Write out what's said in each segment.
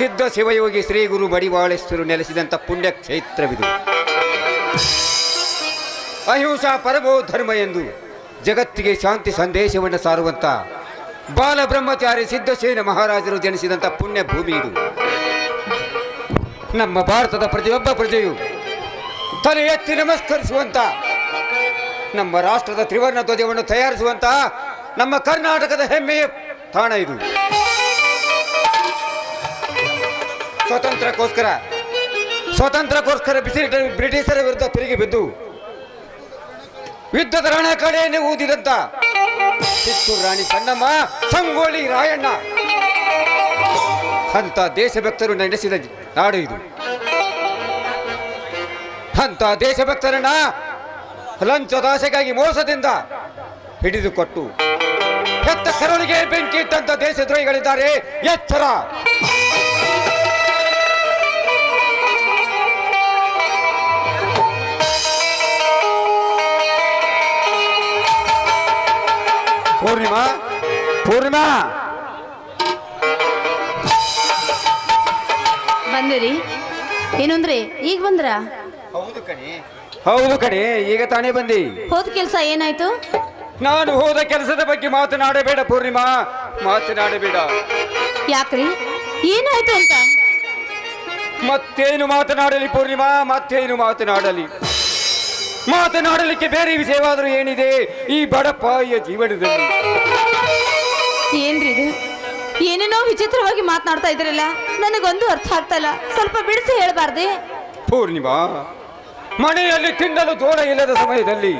ಸಿದ್ಧ ಶಿವಯೋಗಿ ಶ್ರೀ ಗುರು ಮಡಿವಾಳೇಶ್ವರು ನೆಲೆಸಿದಂಥ ಪುಣ್ಯ ಕ್ಷೇತ್ರವಿದು ಅಹಿಂಸಾ ಪರಮೋ ಧರ್ಮ ಎಂದು ಜಗತ್ತಿಗೆ ಶಾಂತಿ ಸಂದೇಶವನ್ನು ಸಾರುವಂಥ ಬಾಲಬ್ರಹ್ಮಚಾರಿ ಮಹಾರಾಜರು ಜನಿಸಿದಂಥ ಪುಣ್ಯ ಭೂಮಿ ಇದು. ನಮ್ಮ ಭಾರತದ ಪ್ರತಿಯೊಬ್ಬ ಪ್ರಜೆಯು ತಲೆ ಎತ್ತಿ ನಮಸ್ಕರಿಸುವಂತ ನಮ್ಮ ರಾಷ್ಟ್ರದ ತ್ರಿವರ್ಣ ಧ್ವಜವನ್ನು ತಯಾರಿಸುವಂತಹ ನಮ್ಮ ಕರ್ನಾಟಕದ ಹೆಮ್ಮೆಯ ತಾಣ ಇದು. ಸ್ವಾತಂತ್ರ್ಯಕ್ಕೋಸ್ಕರ ಸ್ವಾತಂತ್ರ್ಯಕ್ಕೋಸ್ಕರ ಬಿಸಿ ಬ್ರಿಟಿಷರ ವಿರುದ್ಧ ತಿರುಗಿ ಬಿದ್ದು, ಯುದ್ಧದ ರಣ ಕಡೆಯನ್ನು ಊದಿದಂತ ಕಿತ್ತೂರು ರಾಣಿ ಚೆನ್ನಮ್ಮ ಸಂಗೋಳಿ ರಾಯಣ್ಣ. ಅಂತ ದೇಶಭಕ್ತರು ನಡೆಸಿದ ನಾಡು ಇದು. ಅಂತ ದೇಶಭಕ್ತರನ್ನ ಲಂಚ ದಾಸೆಗಾಗಿ ಮೋಸದಿಂದ ಹಿಡಿದುಕೊಟ್ಟು, ಹೆತ್ತ ಕರುಳಿಗೆ ಬೆಂಕಿ ಇಟ್ಟಂತ ದೇಶದ್ರೋಹಿಗಳಿದ್ದಾರೆ. ಎಚ್ಚರ. ಪೂರ್ಣಿಮಾ? ಪೂರ್ಣಿಮಾ? ಬಂದಿರಿ. ಏನಂದ್ರೆ ಈಗ ಬಂದ್ರ? ಹೌದು ಕಣಿ. ಹೌದು ಕಣಿ ಈಗ ತಾನೇ ಬಂದಿ. ಹೋದ ಕೆಲಸ ಏನಾಯ್ತು? ನಾನು ಹೋದ ಕೆಲಸದ ಬಗ್ಗೆ ಮಾತನಾಡಬೇಡ ಪೂರ್ಣಿಮಾ. ಮಾತನಾಡಬೇಡ. ಯಾಕ್ರಿ? ಏನಾಯ್ತು ಅಂತ? ಮತ್ತೇನು ಮಾತನಾಡಲಿ ಪೂರ್ಣಿಮಾ? ಮತ್ತೇನು ಮಾತನಾಡಲಿ? ಮಾತನಾಡಲಿಕ್ಕೆ ಬೇರೆ ವಿಷಯವಾದರೂ ಏನಿದೆ? ಈ ಬಡಪಾಯಿಯ ಜೀವನದಲ್ಲಿ. ಏನ್ರಿ ಇದು? ಏನೇನೋ ವಿಚಿತ್ರವಾಗಿ ಮಾತನಾಡ್ತಾ ಇದ್ರಲ್ಲ ನನಗೊಂದು ಅರ್ಥ ಆಗ್ತಾ ಇಲ್ಲ ಸ್ವಲ್ಪ ಬಿಡಿಸಿ ಹೇಳಬಾರ್ದೆ? ಪೂರ್ಣಿಮಾ ಮನೆಯಲ್ಲಿ ತಿನ್ನಲು ಜೋಳ ಇಲ್ಲದ ಸಮಯದಲ್ಲಿ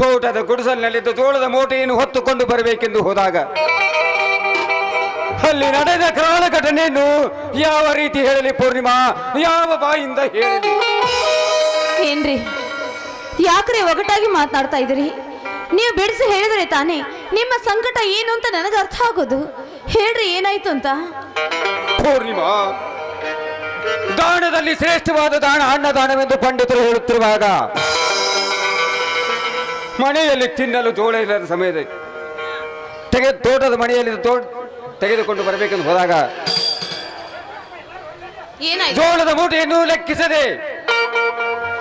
ತೋಟದ ಗುಡಿಸಲಿನಲ್ಲಿದ್ದ ಜೋಳದ ಮೋಟೆಯನ್ನು ಹೊತ್ತುಕೊಂಡು ಬರಬೇಕೆಂದು ಹೋದಾಗ ಅಲ್ಲಿ ನಡೆದ ಕಾಲ ಘಟನೆಯನ್ನು ಯಾವ ರೀತಿ ಹೇಳಲಿ ಪೂರ್ಣಿಮಾ? ಯಾವ ಬಾಯಿಂದ ಹೇಳಲಿ? ಯಾಕ್ರಿ ಒಗಟಾಗಿ ಮಾತನಾಡ್ತಾ ಇದ್ದೀರಿ? ನೀವು ಬಿಡಿಸಿ ಹೇಳಿದ್ರೆ ತಾನೇ ನಿಮ್ಮ ಸಂಕಟ ಏನು ಅಂತ ನನಗೆ ಅರ್ಥ ಆಗೋದು. ಹೇಳ್ರಿ ಏನಾಯ್ತು ಅಂತ? ಪೂರ್ಣಿಮಾ ದಾನದಲ್ಲಿ ಶ್ರೇಷ್ಠವಾದ ಅಣ್ಣ ಅನ್ನದಾನವೆಂದು ಪಂಡಿತರು ಹೇಳುತ್ತಿರುವಾಗ ಮನೆಯಲ್ಲಿ ತಿನ್ನಲು ಜೋಳ ಇಲ್ಲದ ಸಮಯದಲ್ಲಿ ತೆಗೆ ತೋಟದ ಮನೆಯಲ್ಲಿ ತೋಟ ತೆಗೆದುಕೊಂಡು ಬರಬೇಕೆಂದು ಹೋದಾಗ ಜೋಳದ ಮೂಟೆಯನ್ನು ಲೆಕ್ಕಿಸದೆ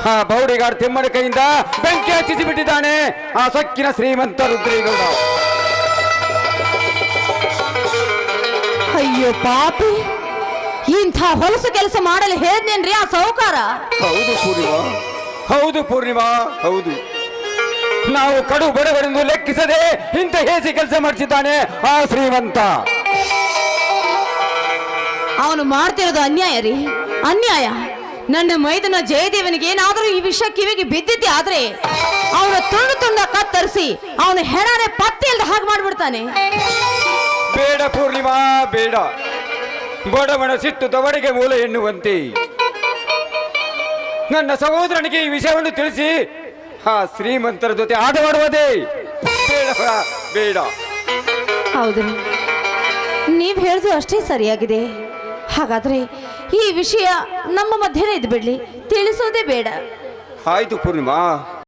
ಹಾ ಬೌಡಿಗಾರ್ ತಿಮ್ಮನ ಕೈಯಿಂದ ಬೆಂಕಿ ಹಚ್ಚಿಸಿ ಬಿಟ್ಟಿದ್ದಾನೆ. ಆ ಸೊಕ್ಕಿನ ಶ್ರೀಮಂತ ರುದ್ರೇಗೌಡ. ಅಯ್ಯೋ ಪಾಪಿ ಇಂಥ ಹೊಲಸು ಕೆಲಸ ಮಾಡಲು ಹೇಳ್ದೇನ್ರಿ ಆ ಸಾಹುಕಾರ? ಹೌದು ಪೂರ್ಣಿಮಾ. ಹೌದು ಪೂರ್ಣಿಮಾ ಹೌದು. ನಾವು ಕಡು ಬಡವರೆಂದು ಲೆಕ್ಕಿಸದೆ ಇಂಥ ಹೇಸಿ ಕೆಲಸ ಮಾಡಿಸಿದ್ದಾನೆ ಆ ಶ್ರೀಮಂತ. ಅವನು ಮಾಡ್ತಿರೋದು ಅನ್ಯಾಯ ರೀ ಅನ್ಯಾಯ. ನನ್ನ ಮೈದನ ಜಯದೇವನಿಗೆ ಏನಾದರೂ ಈ ವಿಷಯ ಕಿವಿಗೆ ಬಿದ್ದಿದ್ದೆ ಆದ್ರೆ ಅವನ ತುಂಡು ತುಂಡ ಕತ್ತರಿಸಿ ಅವನ ಹೆಣಾರೆ ಪತ್ತೆ ಇಲ್ಲದ ಹಾಗೆ ಮಾಡ್ಬಿಡ್ತಾನೆ. ಬೇಡ ಪೂರ್ಣಿಮಾ ಬೇಡ. ಬಡವನ ಸಿಟ್ಟು ದವಡೆಗೆ ಮೂಲ ಎನ್ನುವಂತೆ. ನನ್ನ ಸಹೋದರನಿಗೆ ಈ ವಿಷಯವನ್ನು ತಿಳಿಸಿ ಆ ಶ್ರೀಮಂತರ ಜೊತೆ ಆಟವಾಡುವುದೇ ಬೇಡ ಬೇಡ. ಹೌದು. ನೀವು ಹೇಳುದು ಅಷ್ಟೇ ಸರಿಯಾಗಿದೆ. ಹಾಗಾದ್ರೆ ಈ ವಿಷಯ ನಮ್ಮ ಮಧ್ಯನೇ ಇದ್ದು ಬಿಡಲಿ ತಿಳಿಸೋದೇ ಬೇಡ. ಆಯ್ತು ಪೂರ್ಣಿಮಾ.